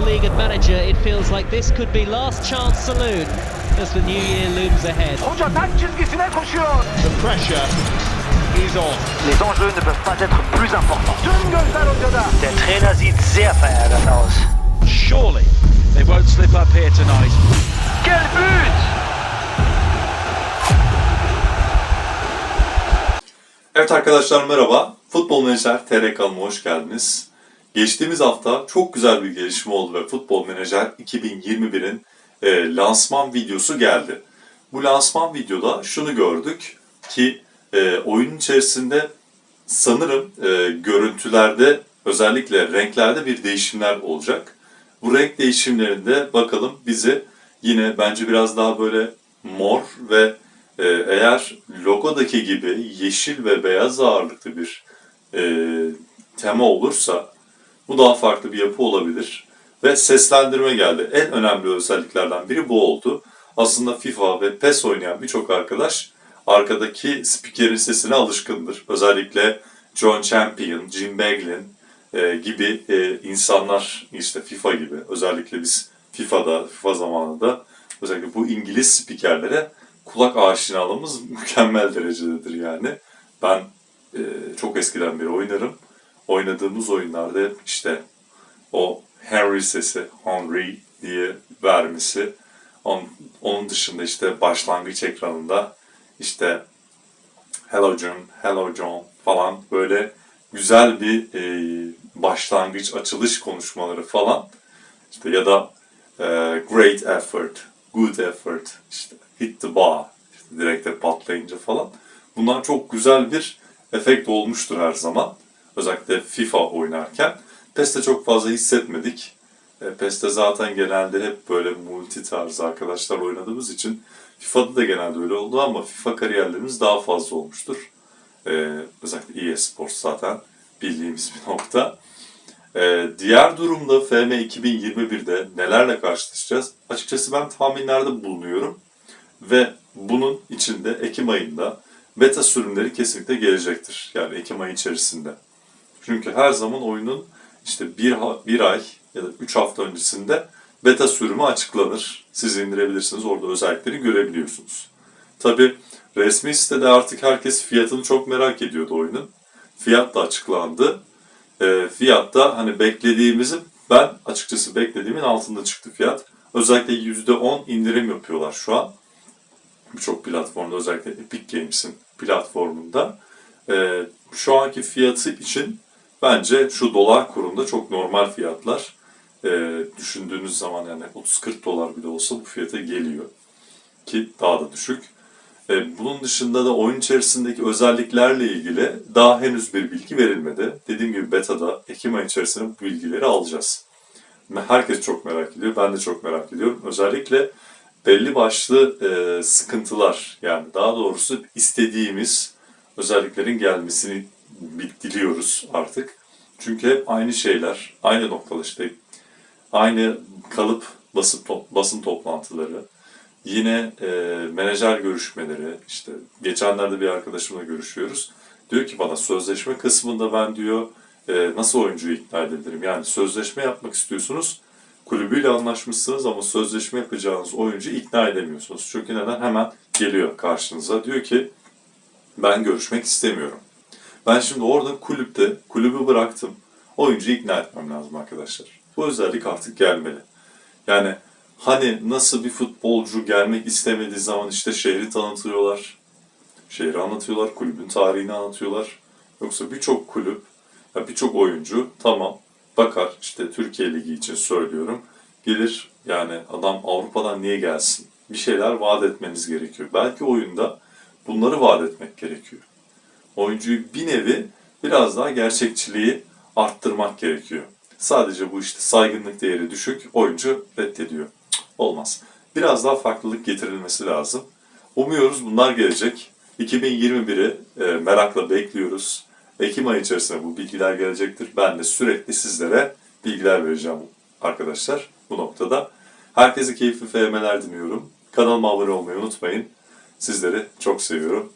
league and manager, it feels like this could be last chance saloon as the new year looms ahead. Hoca taç çizgisine koşuyor. The pressure is on. Les enjeux ne peuvent pas être plus importants. Tüm gözler hocada. Der Trainer sieht sehr verärgert aus. Surely they won't slip up here tonight. Quel but Evet arkadaşlar merhaba. Futbol Menajer TR kanalıma hoş geldiniz. Geçtiğimiz hafta çok güzel bir gelişme oldu ve Futbol Menajer 2021'in e, lansman videosu geldi. Bu lansman videoda şunu gördük ki e, oyunun içerisinde sanırım e, görüntülerde özellikle renklerde bir değişimler olacak. Bu renk değişimlerinde bakalım bizi yine bence biraz daha böyle mor ve e, eğer logodaki gibi yeşil ve beyaz ağırlıklı bir e, tema olursa bu daha farklı bir yapı olabilir. Ve seslendirme geldi. En önemli özelliklerden biri bu oldu. Aslında FIFA ve PES oynayan birçok arkadaş arkadaki spikerin sesine alışkındır. Özellikle John Champion, Jim Beglin e, gibi e, insanlar işte FIFA gibi özellikle biz FIFA'da, FIFA zamanında özellikle bu İngiliz spikerlere kulak aşinalığımız mükemmel derecededir yani. Ben e, çok eskiden beri oynarım. Oynadığımız oyunlarda işte o Henry sesi, Henry diye vermesi. Onun, onun dışında işte başlangıç ekranında işte Hello John, Hello John falan böyle güzel bir e, başlangıç, açılış konuşmaları falan. İşte ya da e, great effort, good effort, işte hit the bar, işte direkte patlayınca falan. Bunlar çok güzel bir efekt olmuştur her zaman. Özellikle FIFA oynarken. PES'te çok fazla hissetmedik. E, PES'te zaten genelde hep böyle multi tarzı arkadaşlar oynadığımız için FIFA'da da genelde öyle oldu ama FIFA kariyerlerimiz daha fazla olmuştur. E, özellikle EA Sports zaten bildiğimiz bir nokta. E, diğer durumda FM 2021'de nelerle karşılaşacağız? Açıkçası ben tahminlerde bulunuyorum. Ve bunun içinde Ekim ayında beta sürümleri kesinlikle gelecektir. Yani Ekim ayı içerisinde. Çünkü her zaman oyunun işte bir, bir ay ya da üç hafta öncesinde beta sürümü açıklanır. Siz indirebilirsiniz. Orada özellikleri görebiliyorsunuz. Tabi resmi sitede artık herkes fiyatını çok merak ediyordu oyunun. Fiyat da açıklandı. E, fiyat da hani beklediğimizin ben açıkçası beklediğimin altında çıktı fiyat. Özellikle %10 indirim yapıyorlar şu an birçok platformda özellikle Epic Games'in platformunda e, şu anki fiyatı için bence şu dolar kurunda çok normal fiyatlar. E, düşündüğünüz zaman yani 30-40 dolar bile olsa bu fiyata geliyor. Ki daha da düşük. E, bunun dışında da oyun içerisindeki özelliklerle ilgili daha henüz bir bilgi verilmedi. Dediğim gibi beta'da Ekim ayı içerisinde bu bilgileri alacağız. Herkes çok merak ediyor. Ben de çok merak ediyorum. Özellikle belli başlı e, sıkıntılar yani daha doğrusu istediğimiz özelliklerin gelmesini diliyoruz artık. Çünkü hep aynı şeyler, aynı noktalar işte aynı kalıp basın, to- basın toplantıları, yine e, menajer görüşmeleri, işte geçenlerde bir arkadaşımla görüşüyoruz. Diyor ki bana sözleşme kısmında ben diyor e, nasıl oyuncuyu ikna edebilirim? Yani sözleşme yapmak istiyorsunuz, kulübüyle anlaşmışsınız ama sözleşme yapacağınız oyuncuyu ikna edemiyorsunuz. Çünkü neden? Hemen geliyor karşınıza. Diyor ki ben görüşmek istemiyorum. Ben şimdi orada kulüpte, kulübü bıraktım. Oyuncuyu ikna etmem lazım arkadaşlar. Bu özellik artık gelmeli. Yani hani nasıl bir futbolcu gelmek istemediği zaman işte şehri tanıtıyorlar. Şehri anlatıyorlar, kulübün tarihini anlatıyorlar. Yoksa birçok kulüp, birçok oyuncu tamam bakar işte Türkiye Ligi için söylüyorum. Gelir yani adam Avrupa'dan niye gelsin? Bir şeyler vaat etmeniz gerekiyor. Belki oyunda bunları vaat etmek gerekiyor. Oyuncuyu bir nevi biraz daha gerçekçiliği arttırmak gerekiyor. Sadece bu işte saygınlık değeri düşük, oyuncu reddediyor. Olmaz. Biraz daha farklılık getirilmesi lazım. Umuyoruz bunlar gelecek. 2021'i e, merakla bekliyoruz. Ekim ayı içerisinde bu bilgiler gelecektir. Ben de sürekli sizlere bilgiler vereceğim arkadaşlar bu noktada. Herkese keyifli FM'ler diliyorum. Kanalıma abone olmayı unutmayın. Sizleri çok seviyorum.